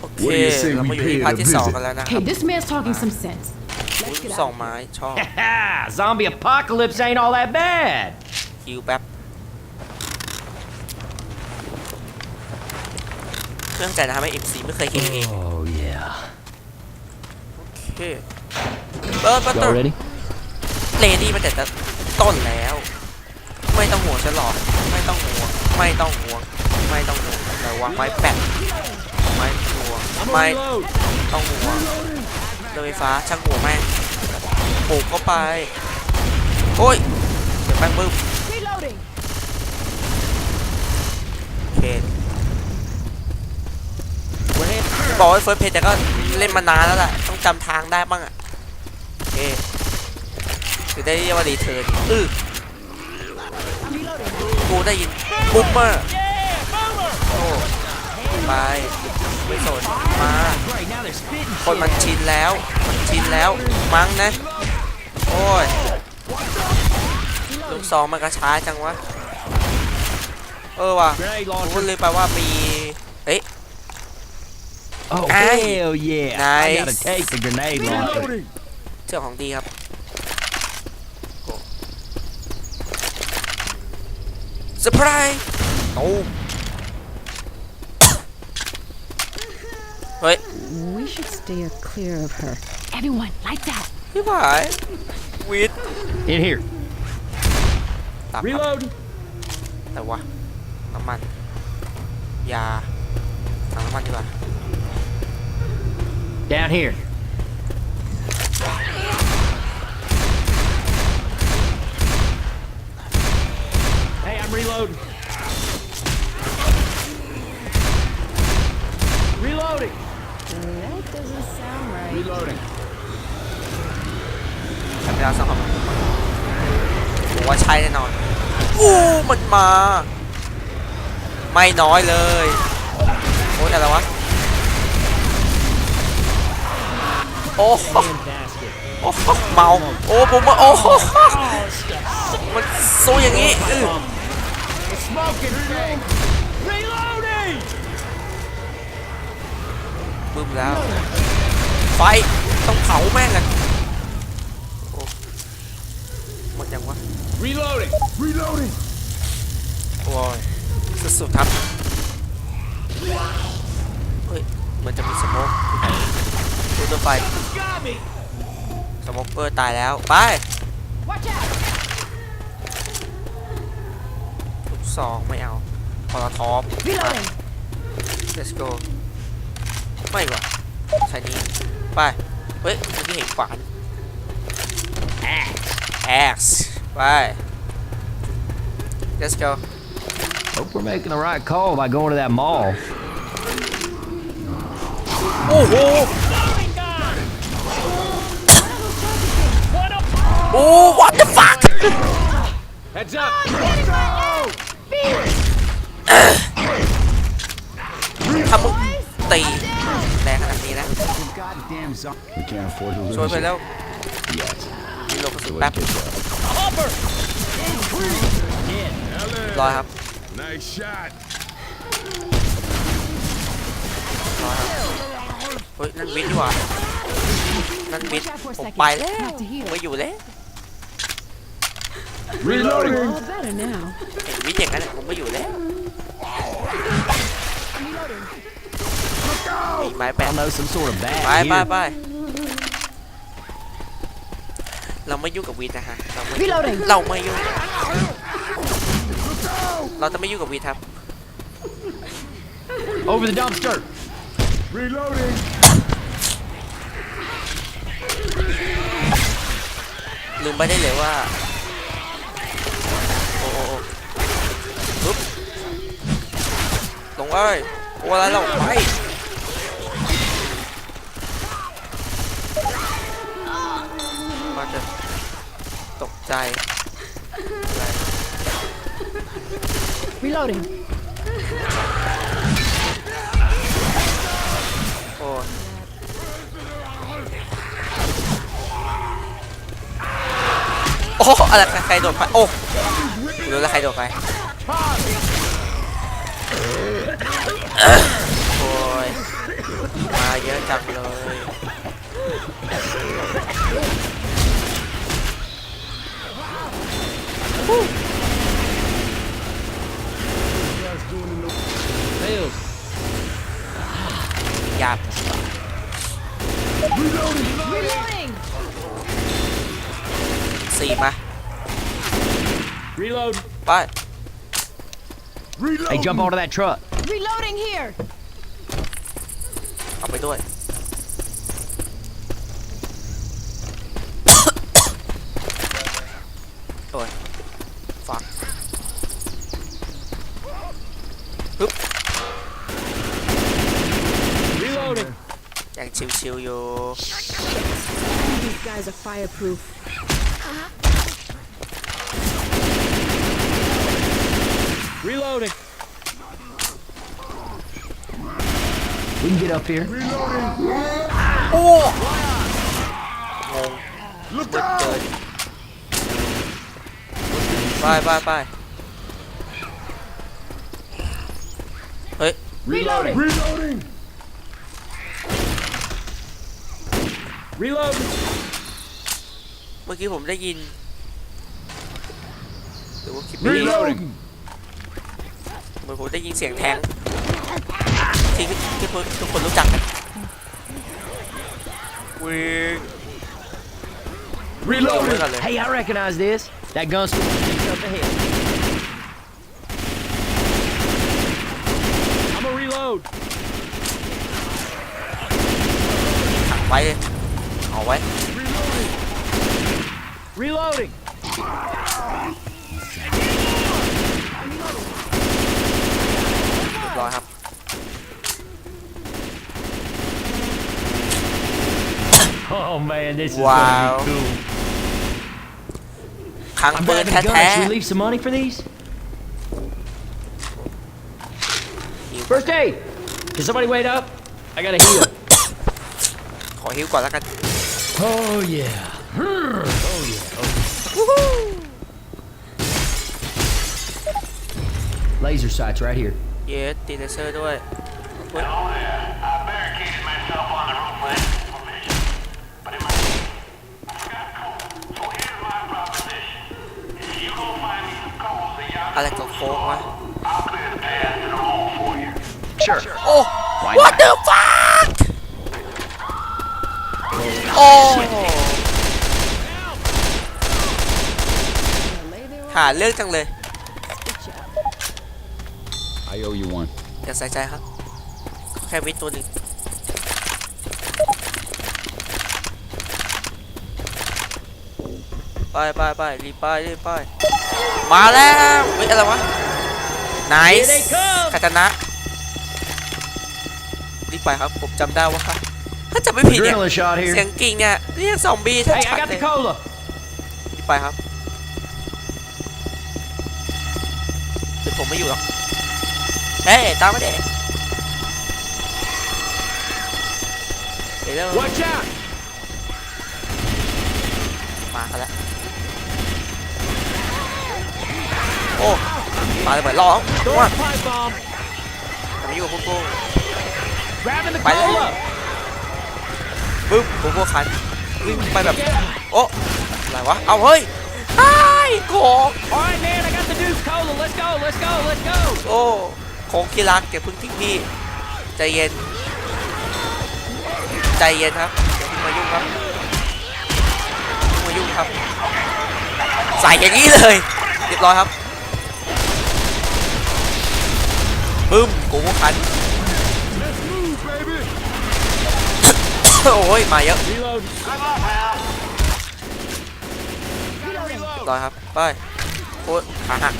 โอเค What do you say เรา we มาอยู่ pay ที่ it พาร์ a ทที่สอง visit? กันแล้วนะครั Hey, บ this man's talking some sense. อุ๊ยสองไม้ชอบ Ha! Zombie apocalypse ain't all that bad. คิวแป๊บเครื่องแต่นะครับไม่ MC ไม่เคยเห็นเอง Oh yeah. โอเคเปิดประตู Y'all ready? เลดี้มาแต่ต้นแล้ว ไม่ต้องห่วงฉันหรอก ไม่ต้องห่วง ไม่ต้องห่วง ไม่ต้องห่วงแต่ว่าไม้แปดไม่ห่วงไม่ต้องห่วงเรือไฟฟ้าช่างหัวแม่งปลูกเข้าไปโอ้ยเดี๋ยวแป้งบึ้ม Reloading. โอเคบอกว่าเฟิร์สเพจแต่ก็เล่นมานานแล้วแหละต้องจำทางได้บ้างอะโอเคคือได้เรียกว่ารีเทิร์นอือกูได้ยินบุ๊มเมอร์โอ้ไป ไม่สนมาคนมันชินแล้วมันชินแล้วมั้งนะ โอ้ยลูกซองมันกระช้าจังวะ เออว่ะ Grenade รู้ launcher. เลยไปว่ามีเอ๊ะ Oh, hell yeah. I gotta Nice. take the grenade launcher. เชื่อของดีครับเซอร์ไพรส์โอ้ เฮ้ย We should steer clear of her. Everyone, lights out. พี่ผายวิท In here. ตับครับ Reloading. แต่ว่าน้ำมันยาถังน้ำมันดีกว่า Down here. Hey, I'm reloading. Reloading. That doesn't sound right. Reloading. ใช้เวลาสักพัก ผมว่าใช่แน่นอนอู้มันมา ไม่น้อยเลยโอ้ยอะไรวะโอ้โหโอ้โหเมาโอ้ผมว่าโอ้โหมันสู้อย่างนี้อือบึ้มแล้ว ไฟต้องเผาแม่งอะโอ้หมดยังวะ Reloading. Reloading. โอ้ยสุดๆครับเฮ้ยเหมือนจะมีสโมกดูตัวไฟ Got me. สโมกเกอร์ตายแล้ว ไป Watch out. ลูกซองไม่เอาพอลท็อป Reloading. let's go ไม่ว่ะใช้นี้ ไป เฮ้ยเมื่อกี้เห็นขวาน axe ไป let's go Hope we're making the right call by going to that mall. โอ้โหโอ้ what the fuck Heads up. ถ้ามึงตีแรงขนาดนี้นะ Goddamn zombie. We can't afford to lose. ช่วยไป it. แล้ว Yes. รี โหลดกระสุน So แป๊บ let's get that. รอครับ Nice shot. รอครับเฮ้ยนั่นวิทย์ดีกว่านั่นวิทย์ Watch out for a ผม second. ไปแล้ว Have to heal. ไม่อยู่แล้ว Reloading. All better now. เห็นวิทย์อย่างนั้นผมไม่อยู่แล้วมีไม้แปะ I know some sort of bad ไปไป here. ไป เราไม่ยุ่งกับวิทย์นะฮะเราไม่ Reloading. เราไม่ยุ่ง เราจะไม่ยุ่งกับวิทย์ครับ Over the dumpster. Reloading. ลืมไปได้เลยว่า โอ้โอ้โอ้ปึ๊บลงเอ้ยโอ้อะไรเราไป ใจอะไร Reloading. โอ้ยโอ้อะไรใครโดดไปโอ้รู้แล้วใครโดดไปโอ้ยจังเลย มา Reload. ไป Reloading. Hey, jump onto that truck. Reloading here! เอาไปด้วย โอ้ยฟักฮึบ Reloading. ยังชิวๆอยู่ These guys are fireproof. Reloading. We can get up here. โอ้งง Look เกิ out. นไปไปไปเฮ้ย Reloading. Reloading. Reload. เมื่อกี้ผมได้ยินหรือว่าคลิปไม่ดี Reloading. เหมือนผมได้ยินเสียงแทงที่ที่ทุกทุกคนรู้จักวิ่ง Reloading. ไว้ก่อนเลย Hey, I recognize this. That gun store just up ahead. I'm a reload. ขังไว้เลยเอาไว้ Reloading. เรียบร้อยครับ Oh man, this is Wow. gonna be cool. ขัง I'm ปืน grabbing แท้ guns. Should we leave some money for these? First aid. Can somebody wait up? I gotta heal. ๆ ขอฮิวก่อนแล้วกัน oh yeah. Oh yeah. Laser sights right here. เยสตีเลเซอร์ด้วยเฮ้ย I barricaded myself on the roof last information. But in my I got coal. So here's my proposition. If you go find me some coal so y'all อะไรก็โค้งวะ I'll clear the path to the home for you. Sure. โอ้ Why what not? the fuck โอ้ Lay there หาเรื่องจังเลย stitch up. I owe you one. อย่าใส่ใจครับ แค่วิทย์ตัวหนึ่งไปไปไปรีบไปรีบไป มาแล้วเฮ้ยอะไรวะไน Here ส์ they come. คาตานะรีบไปครับ ผมจำได้ว่าถ้าจำไม่ผิดเนี่ย Adrenaline shot เสีย here. งกิ่งเนี่ยเรียกซอมบี้ชั Hey, I ด got ๆเล the ย cola. รีบไปครับเดี๋ยวผมไม่อยู่หรอก เฮ้ยตามมาเด็เดี๋ยว Watch out. มากันแล้วโอ้มาเลยเปิดร้อง Throw ว่า a pipe bomb. ผมอยู่กับพวกกู Grabbing the Bye. cola. ปึ๊บพวกกูคันวิ่งไปแบบโอ้อะไรวะเอาเฮ้ยไอ้โขง All right, man. I got the Deuce cola. Let's go. Let's go. Let's go. โอ้ โค้งที่รักอย่าเพิ่งทิ้งพี่ใจเย็น ใจเย็นครับอย่าเพิ่งมายุ่งครับอย่าเพิ่งมายุ่งครับ ใส่อย่างนี้เลยเรียบร้อยครับปึ้มกูคันโอ้ยมาเยอะเรียบร้อยครับไปโอ้ยขาหัก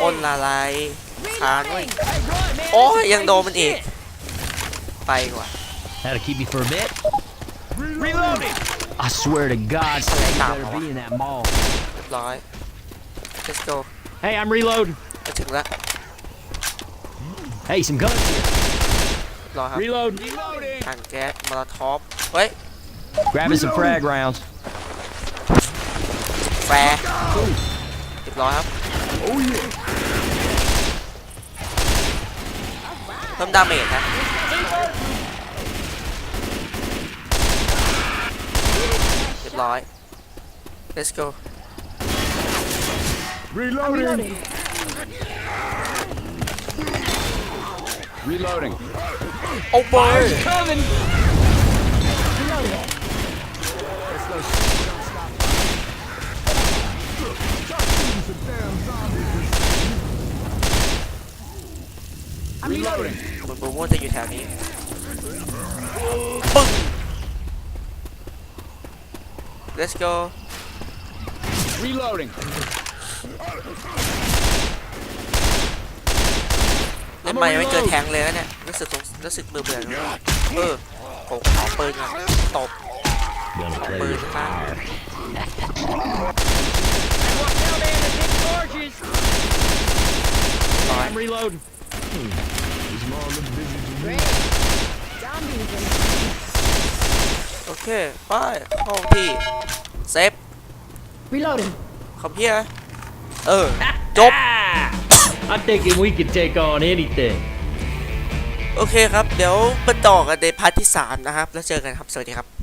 คนละลายคานด้วย Hey, run, man. โอ้ย This is ยังโดน crazy มันอีก shit. ไปกว่า That'll keep me for a bit. Reloading. Reloading. I swear to God, somebody Stop. better be in that mall. เรียบร้อย let's go Hey, I'm reloading. มาถึงแล้ว Hey, some guns here. เรียบร้อยครับ Reload. ถังแก๊สมอลท็อปเฮ้ย Grabbing some frag rounds. แฟร์เ รียบร้อยครับ Oh yeah. เพิ่มดาเมจนะเรียบร้อย let's go Reloading. Reloading. โอ้บอย Coming! Reloading. เหมือนบูโม่จะอยู่แถวนี้ปึ้ง let's go Reloading. เล่นมายังไม่เจอแทงเลยนะเนี่ยรู้สึกสงรู้สึกเบื่อเบื่อเลยเออผมขอปืนก่อนตบปืนมา Down there in the big gorges! ร้อย I'm reloading. โอเค ไปห้องที่ เซฟ Reloading. คอมเพียเออ จบ Ah! I'm thinking we can take on anything. โอเคครับ เดี๋ยวมาต่อกันในพาร์ทที่ 3 นะครับ แล้วเจอกันครับ สวัสดีครับ